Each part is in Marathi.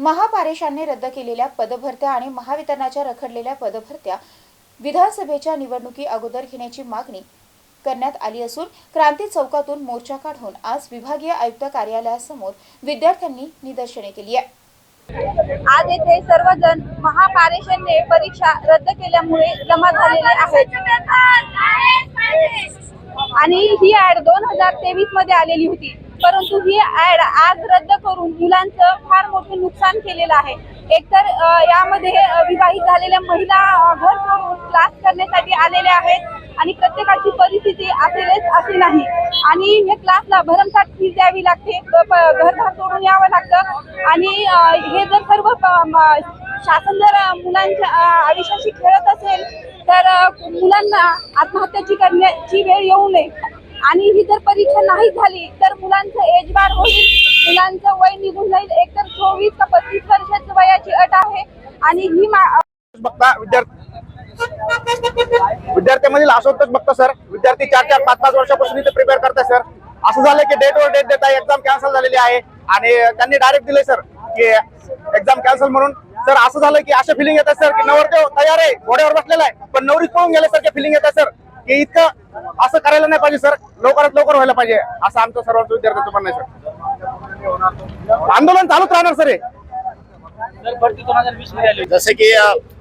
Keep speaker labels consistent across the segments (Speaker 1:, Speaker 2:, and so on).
Speaker 1: महापारेषांनी रद्द केलेल्या पदभरत्या आणि महावितरणाच्या रखडलेल्या पदभरत्या विधानसभेच्या निवडणुकी अगोदर घेण्याची मागणी करण्यात आली असून क्रांती चौकातून मोर्चा काढून आज विभागीय आयुक्त कार्यालयासमोर विद्यार्थ्यांनी निदर्शने केली आहे.
Speaker 2: आज येथे सर्वजण महापारेषणने परीक्षा रद्द केल्यामुळे जमा झालेले आहेत. आणि ही ऍड दोन हजार तेवीसमध्ये आलेली होती. परंतु ही ऍड आज रद्द करून मुलांचं फार मोठं नुकसान केलेलं आहे. एकतर यामध्ये विवाहित झालेल्या महिला घर सोडून क्लास करण्यासाठी आलेल्या आहेत आणि प्रत्येकाची परिस्थिती असेलच असे नाही. आणि हे क्लासला भरमसाठ फीस द्यावी लागते प- घरदार सोडून यावं लागतं. आणि हे जर सर्व म- शासन जर मुलांच्या आयुष्याशी खेळत असेल तर मुलांना आत्महत्याची करण्याची वेळ येऊ नये. आणि ही जर परीक्षा नाही झाली तर मुलांचं एज बार होईल. मुलांचं वय निघून जाईल. एक तर चोवीस का पस्तीस वर्षाची वयाची अट आहे. आणि ही
Speaker 3: बघता विद्यार्थी विद्यार्थ्यांमधील असंतोष बघतो सर. विद्यार्थी चार चार पाच पाच वर्षापासून इथे प्रिपेअर करतात सर. असं झालं की डेट वर डेट देता एक्झाम कॅन्सल झालेली आहे. आणि त्यांनी डायरेक्ट दिले सर की एक्झाम कॅन्सल म्हणून. सर असं झालं की अशा फिलिंग येतात सर की नवरदेव तयार आहे घोड्यावर बसलेला आहे. पण नवरीच पळून गेल्यासारखे फिलिंग येतात सर. की इतकं असं करायला नाही पाहिजे सर. लवकरात लवकर व्हायला पाहिजे. असं आमचं सर्वांचं विद्यार्थ्यांचं म्हणणं आहे सर. आंदोलन चालूच राहणार सर हे.
Speaker 4: जसं की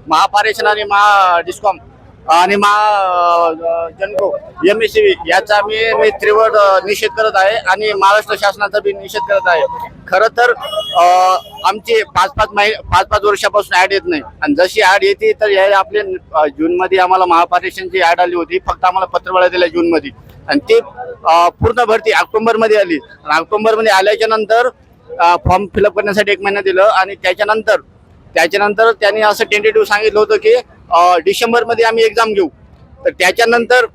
Speaker 4: महापारेषण आणि महा डिस्कॉम. आणि मा जनको एम एस सी याचा मी मी तीव्र निषेध करत आहे आणि महाराष्ट्र शासनाचा बी निषेध करत आहे. खरं तर आमचे आमची पाच पाच महिने पाच पाच वर्षापासून ऍड येत नाही. आणि जशी ऍड येते तर हे आपले जूनमध्ये आम्हाला महापारेषणची ऍड आली होती. फक्त आम्हाला पत्रवाळा दिल्या जूनमध्ये आणि ती पूर्ण भरती ऑक्टोबरमध्ये आली. आणि ऑक्टोबरमध्ये आल्याच्यानंतर फॉर्म फिलअप करण्यासाठी एक महिना दिलं. आणि त्याच्यानंतर त्याच्यानंतर त्यांनी असं टेंटेटिव्ह सांगितलं होतं की डिसेंबरमध्ये आम्ही एक्झाम घेऊ. तर त्याच्यानंतर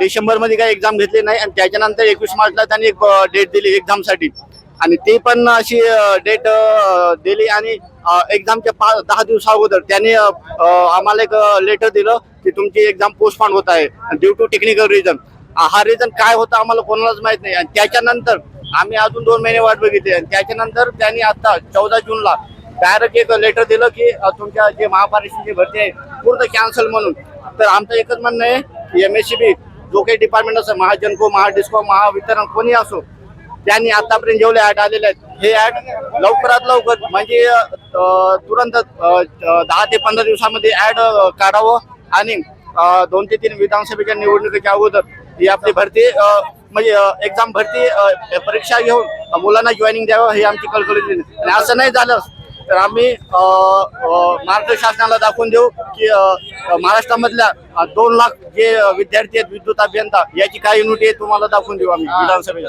Speaker 4: डिसेंबरमध्ये काही एक्झाम घेतली नाही आणि त्याच्यानंतर एकवीस मार्चला त्यांनी एक डेट दिली एक्झामसाठी आणि ती पण अशी डेट दिली आणि एक्झामच्या पाच दहा दिवसा अगोदर त्यांनी आम्हाला एक लेटर दिलं की तुमची एक्झाम पोस्टपॉन होत आहे ड्यू टू टेक्निकल रिझन हा रिझन काय होता आम्हाला कोणालाच माहीत नाही. आणि त्याच्यानंतर आम्ही अजून दोन महिने वाट बघितली आणि त्याच्यानंतर त्यांनी आता चौदा जूनला डायरेक्ट एक लेटर दिलं की तुमच्या जे महापालिकेची भरती आहे पूर्ण कॅन्सल म्हणून. तर आमचं एकच म्हणणं आहे एम एस सी बी जो काही डिपार्टमेंट असं महाजनको महाडिस्को महावितरण कोणी असो त्यांनी आतापर्यंत जेवढे ऍड आलेले आहेत हे ऍड लवकरात लवकर म्हणजे तुरंत दहा ते पंधरा दिवसामध्ये ऍड काढावं आणि दोन ते तीन विधानसभेच्या निवडणुकीच्या अगोदर ही आपली भरती म्हणजे एक्झाम भरती परीक्षा घेऊन मुलांना जॉईनिंग द्यावं हे आमची कळकळी आणि असं नाही झालं तर आम्ही महाराष्ट्र शासनाला दाखवून देऊ की महाराष्ट्रामधल्या दोन लाख जे विद्यार्थी आहेत विद्युत अभियंता याची काय युनिट आहे तुम्हाला दाखवून देऊ आम्ही विधानसभेत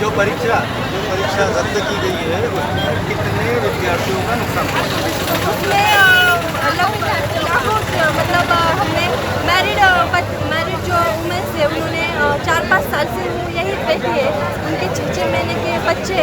Speaker 5: जो परीक्षा जो परीक्षा रद्द की गई है उसमें कितने विद्यार्थियों का नुकसान
Speaker 2: उसमें लाखों मतलब हमने मैरिड मैरिड जो वुमेन्स है, उन्होंने चार पाँच साल से यही पे किए। उनके चीज़ें मैंने के बच्चे।